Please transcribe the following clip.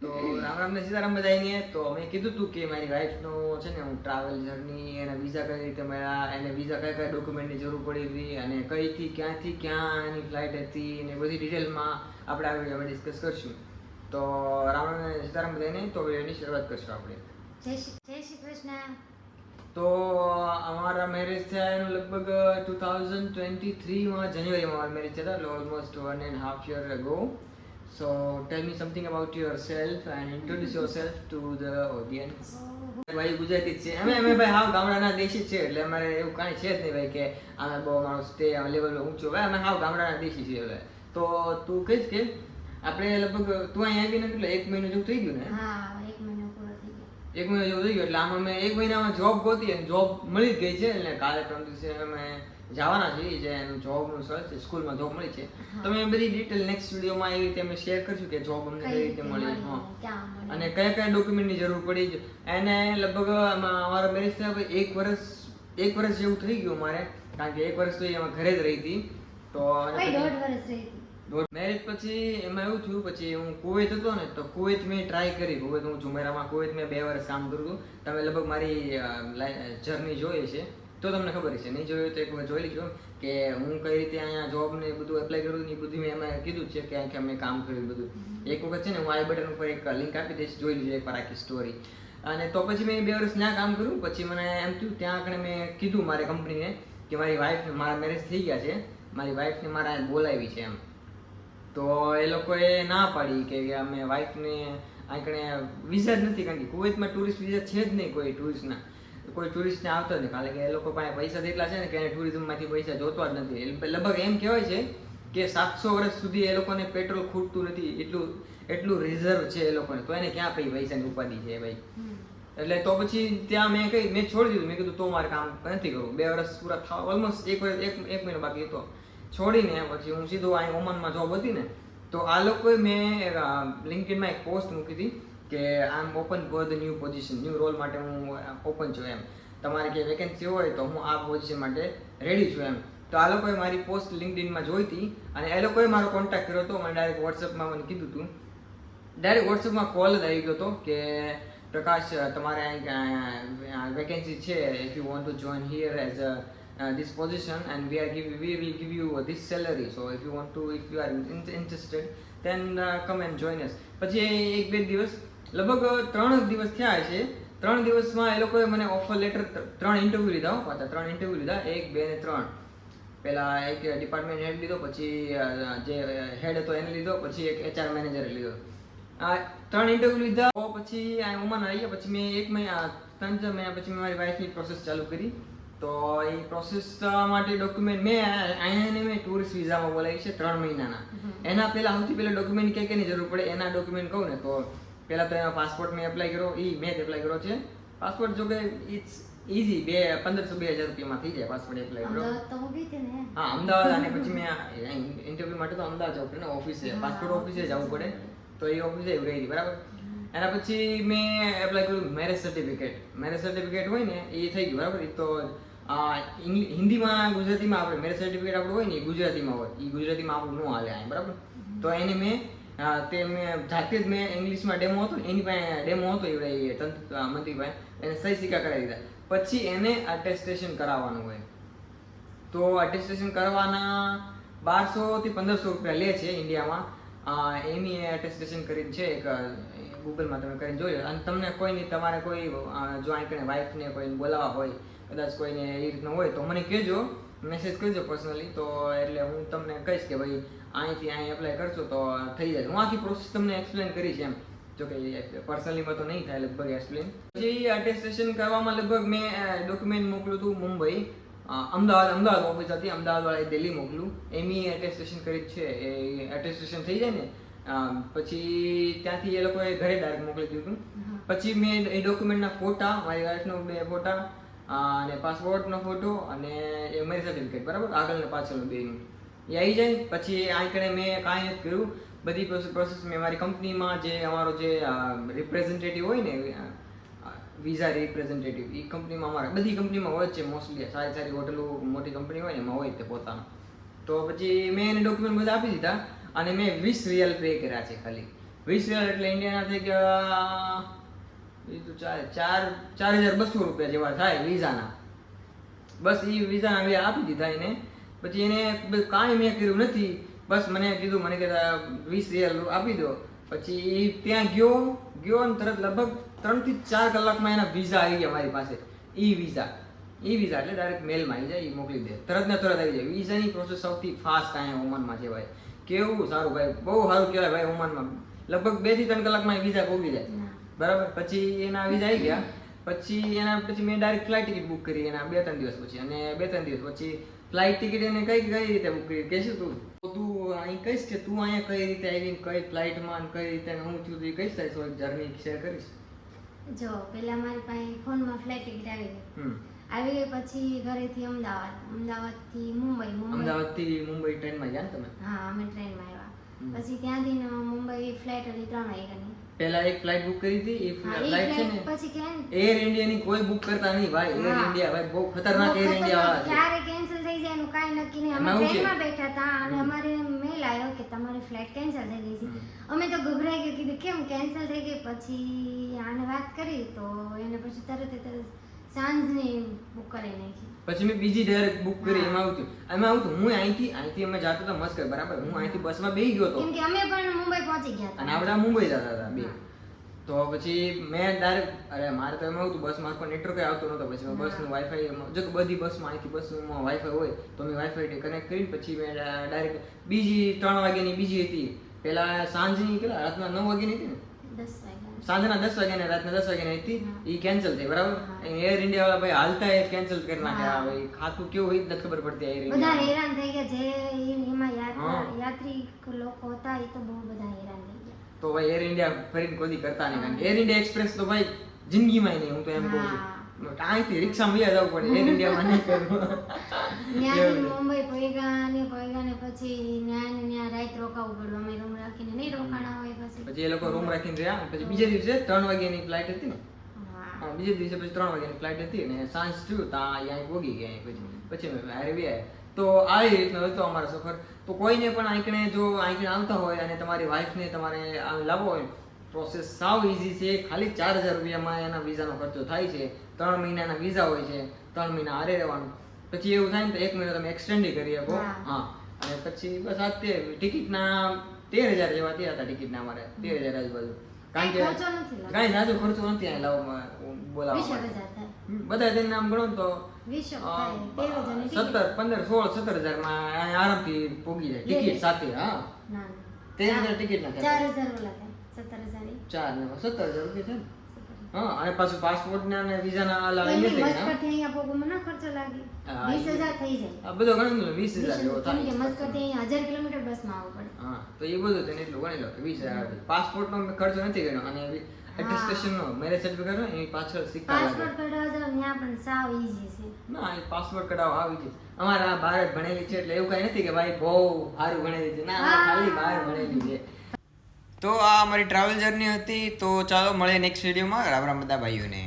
તો રામ રામ ને સીતારામ બધાઈને તો મેં કીધું હતું કે મારી વાઈફનો છે ને હું ટ્રાવેલ જર્ની એના વિઝા કઈ રીતે મળ્યા એને વિઝા કયા કયા ડોક્યુમેન્ટની જરૂર પડી હતી અને કઈથી ક્યાંથી ક્યાં એની ફ્લાઇટ હતી ને બધી ડિટેલમાં આપણે આ વિડીયોમાં ડિસ્કસ કરશું. તો રામ રામ ને સીતારામ બધાઈને તો વિડીયોની શરૂઆત કરશું આપણે. જય શ્રી કૃષ્ણ. તો અમારા મેરેજ થયા એનું લગભગ ટુ થાઉઝન્ડ ટ્વેન્ટી થ્રીમાં જાન્યુઆરીમાં અમારા મેરેજ થયા હતા almost one and half year ago so tell me something about yourself introduce yourself to self to the ભાઈ ગુજરાતી જ છે. અમે અમે ભાઈ હાવ ગામડાના દેશી છે એટલે અમારે એવું કાંઈ છે જ નહીં ભાઈ કે અમે બહુ માણસ તે લેવલ ઊંચો. ભાઈ અમે હાવ ગામડાના દેશી છીએ એટલે તો તું કહીશ કે આપણે લગભગ તું અહીંયા આવીને કેટલો એક મહિનો જેવું થઈ ગયું ને? એક મહિનો જેવું થઈ ગયું એટલે આમ અમે એક મહિનામાં જોબ ગોતી અને જોબ મળી જ ગઈ છે. એટલે કાલે ત્રણ દિવસે અમે જવાના છીએ જે એનું જોબનું સર્ચ છે સ્કૂલમાં જોબ મળી છે. તો અમે બધી ડિટેલ નેક્સ્ટ વિડીયોમાં એવી રીતે અમે શેર કરશું કે જોબ અમને કઈ રીતે મળી હા. અને કયા કયા ડોક્યુમેન્ટની જરૂર પડી છે. એને લગભગ અમારો મેરેજ થયા એક વર્ષ એક વર્ષ જેવું થઈ ગયું મારે કારણ કે એક વર્ષ તો એમાં ઘરે જ રહી હતી. તો દોઢ વર્ષ રહી મેરેજ પછી એમાં એવું થયું પછી હું કુવૈત હતો ને તો કુવૈત મેં ટ્રાય કરી. કુવૈત હું જુમેરામાં કુવૈત મેં બે વર્ષ કામ કર્યું તમે લગભગ મારી જર્ની જોઈએ છે તો તમને ખબર છે નહીં જોયું તો એક વાર જોઈ લીધો કે હું કઈ રીતે અહીંયા જોબ ને બધું એપ્લાય કરું ને બધું મેં એમાં કીધું છે કે અહીંયા મેં કામ કર્યું બધું. એક વખત છે ને હું આઈ બટન ઉપર એક લિંક આપી દઈશ જોઈ લીધું એકવાર આખી સ્ટોરી અને તો પછી મેં બે વર્ષ ત્યાં કામ કર્યું. પછી મને એમ થયું ત્યાં આગળ મેં કીધું મારી કંપનીને કે મારી વાઈફ મારા મેરેજ થઈ ગયા છે. મારી વાઈફને મારા બોલાવી છે એમ. તો એ લોકોએ ના પાડી કે અમે વાઈફને આંકણે વિઝા જ નથી કારણ કે કુવૈતમાં ટુરિસ્ટ વિઝા છે જ નહીં કોઈ ટુરિસ્ટના કોઈ ટુરિસ્ટને આવતો નથી. કારણ કે એ લોકો પાસે પૈસા એટલા છે ને કે એને ટુરિઝમમાંથી પૈસા જોતા જ નથી. એટલે લગભગ એમ કહેવાય છે કે સાતસો વર્ષ સુધી એ લોકોને પેટ્રોલ ખૂટતું નથી. એટલું એટલું રિઝર્વ છે એ લોકોને. તો એને ક્યાં પૈ પૈસાની ઉપાધિ છે ભાઈ? એટલે તો પછી ત્યાં મેં કઈ મેં છોડી દીધું. મેં કીધું તો મારે કામ નથી કરવું. બે વર્ષ પૂરા થવા ઓલમોસ્ટ એક વર્ષ એક એક મહિનો બાકી હતો. છોડીને પછી હું સીધો અહીં ઓમાનમાં જોબ હતી ને તો આ લોકોએ મેં લિંકિનમાં એક પોસ્ટ મૂકી હતી. કે આમ open for the new position new role માટે હું ઓપન છું એમ. તમારે કે વેકેન્સી હોય તો હું આ પોઝિશન માટે રેડી છું એમ. તો આ લોકોએ મારી પોસ્ટ લિંકડિનમાં જોઈ હતી અને એ લોકોએ મારો કોન્ટેક્ટ કર્યો હતો. મને ડાયરેક્ટ વોટ્સઅપમાં મને કીધું હતું ડાયરેક્ટ વોટ્સઅપમાં કોલ જ આવી ગયો હતો કે, પ્રકાશ, તમારે વેકેન્સી છે. If you want to join here as this position and we are give we will give you this salary so if you want to if you are interested then come and join us પછી એક બે દિવસ લગભગ ત્રણ દિવસ થયા છે ત્રણ દિવસમાં એ લોકોએ મને ઓફર લેટર ત્રણ ઇન્ટરવ્યૂ લીધા હો પાછા ત્રણ ઇન્ટરવ્યૂ લીધા એક બે ને ત્રણ. પહેલાં એક ડિપાર્ટમેન્ટ હેડ લીધો પછી જે હેડ હતો એને લીધો પછી એક એચઆર મેનેજરે લીધો. આ ત્રણ ઇન્ટરવ્યુ લીધા પછી આ ઓમાન આવી ગયા પછી મેં એક મહિના ત્રણ ચાર મહિના પછી મેં મારી વાઇફની પ્રોસેસ ચાલુ કરી. તો એ પ્રોસેસ માટે ડોક્યુમેન્ટ મેં અહીંયાને મેં ટુરિસ્ટ વિઝામાં બોલાવી છે ત્રણ મહિનાના. એના પહેલા સૌથી પહેલાં ડોક્યુમેન્ટ કઈ ક્યાંની જરૂર પડે એના ડોક્યુમેન્ટ કહું ને તો પહેલા તો એના પાસપોર્ટ મેં એપ્લાય કર્યો એ મેં જ એપ્લાય કર્યો છે. પાસપોર્ટ જો કે ઇટ્સ ઇઝી બે પંદરસો બે હજાર રૂપિયામાં થઈ જાય પાસપોર્ટ એપ્લાય કર્યો. હું અમદાવાદ અને પછી મેં ઇન્ટરવ્યુ માટે તો અમદાવાદ જવું પડે ને ઓફિસે પાસપોર્ટ ઓફિસે જવું પડે. તો એ ઓફિસે એવું રહી બરાબર? એના પછી મેં એપ્લાય કર્યું મેરેજ સર્ટિફિકેટ મેરેજ સર્ટિફિકેટ હોય ને એ થઈ ગયું બરાબર? એ તો આ હિન્દીમાં ગુજરાતીમાં આપણે મેરેજ સર્ટિફિકેટ આપણું હોય ને એ ગુજરાતીમાં હોય. એ ગુજરાતીમાં આપણું ન હાલે અહીં બરાબર? તો એને મેં અ, તે મેં જાતે જ મેં ઇંગ્લિશમાં ડેમો હતો એની પાસે ડેમો હતો એવડે અ, એને સહી સિક્કા કરાવી દીધા. પછી એને અટેસ્ટેશન કરાવવાનું હોય. તો અટેસ્ટેશન કરવાના બારસો થી પંદરસો રૂપિયા લે છે ઇન્ડિયામાં. એની અટેસ્ટેશન કરીને છે એક ગૂગલમાં તમે કરીને જોઈ અને તમને કોઈની તમારે કોઈ જો અહીં વાઈફને કોઈને બોલાવવા હોય કદાચ કોઈને એ રીતનું હોય તો મને કહેજો. મેસેજ કરજો પર્સનલી તો એટલે હું તમને કહીશ કે ભાઈ અહીંથી અહીં એપ્લાય કરશો તો થઈ જાય. હું આખી પ્રોસેસ તમને એક્સપ્લેન કરીશ એમ. જો કે પર્સનલીમાં તો નહીં થાય લગભગ એક્સપ્લેન પછી અટેસ્ટેશન કરવામાં લગભગ મેં ડોક્યુમેન્ટ મોકલું હતું મુંબઈ. અમદાવાદ અમદાવાદ ઓફિસ હતી. અમદાવાદ વાળા દિલ્હી મોકલું. એમની એટેસ્ટેશન કરી છે. એ એટેસ્ટેશન થઈ જાય ને. પછી ત્યાંથી એ લોકોએ ઘરે ડાયરેક્ટ મોકલી દીધું. પછી મેં એ ડોક્યુમેન્ટના ફોટા મારી વાઈફનો બે ફોટા અને પાસપોર્ટનો ફોટો અને એ મેરી સર્ટિફિકેટ બરાબર? આગળ ને પાછળનું બેનું. એ આવી જાય પછી આંકડે મેં કાંઈ નથી કર્યું. બધી પ્રોસેસ પ્રોસેસ મેં મારી કંપનીમાં જે અમારો જે રિપ્રેઝેન્ટેટિવ હોય ને વિઝા રિપ્રેઝેન્ટેટિવ એ કંપનીમાં અમારા, બધી કંપનીમાં હોય છે મોસ્ટલી સારી સારી હોટલો, મોટી કંપની હોય ને, એમાં હોય તે પોતાનું. તો પછી મેં એને ડોક્યુમેન્ટ બધા આપી દીધા, અને મેં વીસ રિયલ પે કર્યા છે ખાલી. વીસ રિયલ એટલે ઇન્ડિયાના થઈ ગયા એ તો ચાર ચાર હજાર બસો રૂપિયા જેવા થાય વિઝાના. બસ એ વિઝા હવે આપી દીધા એને. પછી એને કાંઈ મેં કર્યું નથી. બસ મને કીધું, મને કે વીસ રિયાલ આપી દો. પછી એ ત્યાં ગયો ગયો અને તરત લગભગ ત્રણથી ચાર કલાકમાં એના વિઝા આવી ગયા મારી પાસે. E visa. ઈ વિઝા એટલે ડાયરેક્ટ મેલમાં આવી જાય એ મોકલી દે. તરત ને તરત આવી જાય. વિઝાની પ્રોસેસ સૌથી ફાસ્ટ અહીંયા ઓમાનમાં છે ભાઈ કેવું? સારું ભાઈ, બહુ સારું કહેવાય ભાઈ ઓમાનમાં. લગભગ બેથી ત્રણ કલાકમાં વિઝા પહોંચી જાય. ના. બરાબર? પછી એના વિઝા આવી ગયા. પછી એના પછી મેં ડાયરેક્ટ ફ્લાઇટ ટિકિટ બુક કરી એના બે ત્રણ દિવસ પછી. અને બે ત્રણ દિવસ પછી ફ્લાઇટ ટિકિટ એને કઈ કઈ રીતે બુક કરી? કહેશું તું. તું અહીં કહીશ કે તું અહીંયા કઈ રીતે આવીને કઈ ફ્લાઇટમાં અને કઈ રીતે હું થયું તું કહીશ તારી થોડીક જર્ની શેર કરીશ. જો પેલા મારી પાસે ફોનમાં ફ્લાઇટ ટિકિટ આવી ગઈ. આવી ગઈ પછી ઘરેથી અમદાવાદ અમદાવાદથી મુંબઈ મુંબઈ. અમદાવાદથી મુંબઈ ટ્રેનમાં ગયા ને તમે? હા અમે ટ્રેનમાં આવ્યા. પછી ત્યાંથી મુંબઈ ફ્લાઇટ હતી ત્રણ વાગ્યાની. પહેલા એક ફ્લાઇટ બુક કરી હતી એ ફ્લાઇટ છે ને એર ઇન્ડિયાની કોઈ બુક કરતા નહીં ભાઈ એર ઇન્ડિયા ભાઈ બહુ ખતરનાક એર ઇન્ડિયા વાળા ક્યારે કેન્સલ થઈ જાય એનું કાઈ નક્કી નહીં. અમે ટ્રેનમાં બેઠા હતા અને અમારે મેલ આવ્યો કે તમારી ફ્લાઇટ કેન્સલ થઈ ગઈ છે. અમે તો ગભરાઈ ગયા કીધું કેમ કેન્સલ થઈ ગઈ? પછી આને વાત કરી તો એને પછી તરત તરત સાંજની બુક કરી નાખી. પછી મેં બીજી ડાયરેક્ટ બુક કરી એમાં આવું થયું. એમાં આવું હું અહીંથી અહીંથી અમે જતો હતો મસ્કર બરાબર? હું અહીંથી બસમાં બેસી ગયો હતો કેમ કે અમે પણ મુંબઈ પહોંચી ગયા અને હતા મુંબઈ જતા હતા બે. તો પછી મેં ડાયરેક્ટ અરે મારે તો એમાં હતું બસમાં પણ નેટવર્ક આવતો નહોતો પછી મેં બસનું વાઈફાઈ જો કે બધી બસમાં અહીંથી બસમાં વાઈફાઈ હોય તો મેં વાઈફાઈ કનેક્ટ કરીને પછી મેં ડાયરેક્ટ બીજી ત્રણ વાગ્યાની બીજી હતી. પેલા સાંજની કેટલા? રાતના નવ વાગ્યાની હતી ને? દસ વાગ્યા. સાંજના દસ વાગ્યાની રાતના દસ વાગ્યા હતી. એ કેન્સલ થઈ બરાબર? એર ઇન્ડિયા વાળા ભાઈ હાલતા એ કેન્સલ કરી નાખ્યા ભાઈ ખાતું કેવું હોય નથી ખબર પડતી એર બધા હેરાન થઈ ગયા જે એમાં યાત્રા. લોકો હતા એ તો બહુ બધા હેરાન થઈ ગયા. તો ભાઈ એર ઇન્ડિયા ફરીને કોદી કરતા નહીં કારણ એર ઇન્ડિયા એક્સપ્રેસ તો ભાઈ જિંદગીમાં નહીં હું તો એમ કહું છું. અહીંથી રિક્ષામાં વ્યા જવું પડે એર ઇન્ડિયામાં નહીં કરવું. છે. મુંબઈ પહોંચ્યા ને પહોંચ્યા ને પછી ન્યાને ન્યા રાત રોકાવું પડ્યું અમે રૂમ રાખીને નહીં રોકાણા હોય પછી. પછી એ લોકો રૂમ રાખીને રહ્યા પછી બીજે દિવસે ત્રણ વાગ્યાની ફ્લાઇટ હતી ને? હા. બીજે દિવસે પછી ત્રણ વાગ્યાની ફ્લાઇટ હતી ને સાંજ થયું ત્યાં અહીંયા ભોગી ગયા પછી. પછી અમે હારે તો આવી રીતનો હતો અમારો સફર. તો કોઈને પણ આંકણે જો આંકણે આવતા હોય અને તમારી વાઈફને તમારે લાવવો હોય પ્રોસેસ સાવ ઇઝી છે. ખાલી ચાર હજાર રૂપિયામાં એના વિઝાનો ખર્ચો થાય છે. ત્રણ મહિનાના વિઝા હોય છે. ત્રણ મહિના હારે રહેવાનું. પછી એવું થાય ને તો એક મહિનો તમે એક્સટેન્ડ કરી શકો હા. અને પછી બસ આ તે ટિકિટના તેર હજાર જેવા થયા હતા ટિકિટના અમારે તેર હજાર આજુબાજુ કારણ કે કાંઈ લાગતો. ખર્ચો નથી અહીં લાવવામાં બોલાવવા. હજાર બધા તેનું નામ ગણો તો. સત્તર પંદર સોળ સત્તર હજારમાં અહીં આરામથી પોગી જાય. ટિકિટ સાથે હા તેર હજાર ટિકિટ ના ચાર હજાર હજાર. ચાર ને સત્તર હજાર રૂપિયા છે ને. હા અને પાછું પાસપોર્ટ ના અને વિઝા ના અલાવા એની થઈ મસ્કટથી અહીંયા પોગોમાં ના ખર્ચો લાગે. હા, વીસ એ- હજાર થઈ જાય. આ બધો ગણી લો વીસ હજાર જેવો કેમ કે થાય મસ્કટથી અહીંયા 1000 કિલોમીટર બસમાં આવવું પડે. હા તો એ બધું તેને એટલું ગણી લો 20000 પાસપોર્ટ નો ખર્ચો નથી કર્યો અને એટેસ્ટેશન નો મેરેજ સર્ટિફિકેટ નો એની પાછળ સિક્કા પાસપોર્ટ કઢાવવા જાવ ત્યાં પણ સાવ ઈઝી છે. ના એ પાસપોર્ટ કઢાવવા આવી છે અમારે ભારત ભણેલી છે એટલે એવું કઈ નથી કે ભાઈ બહુ સારું ભણેલી છે. ના, ખાલી બહાર ભણેલી છે. તો આ અમારી ટ્રાવેલ જર્ની હતી, તો ચાલો મળીએ નેક્સ્ટ વિડીયોમાં રામ રામ બધા ભાઈઓને.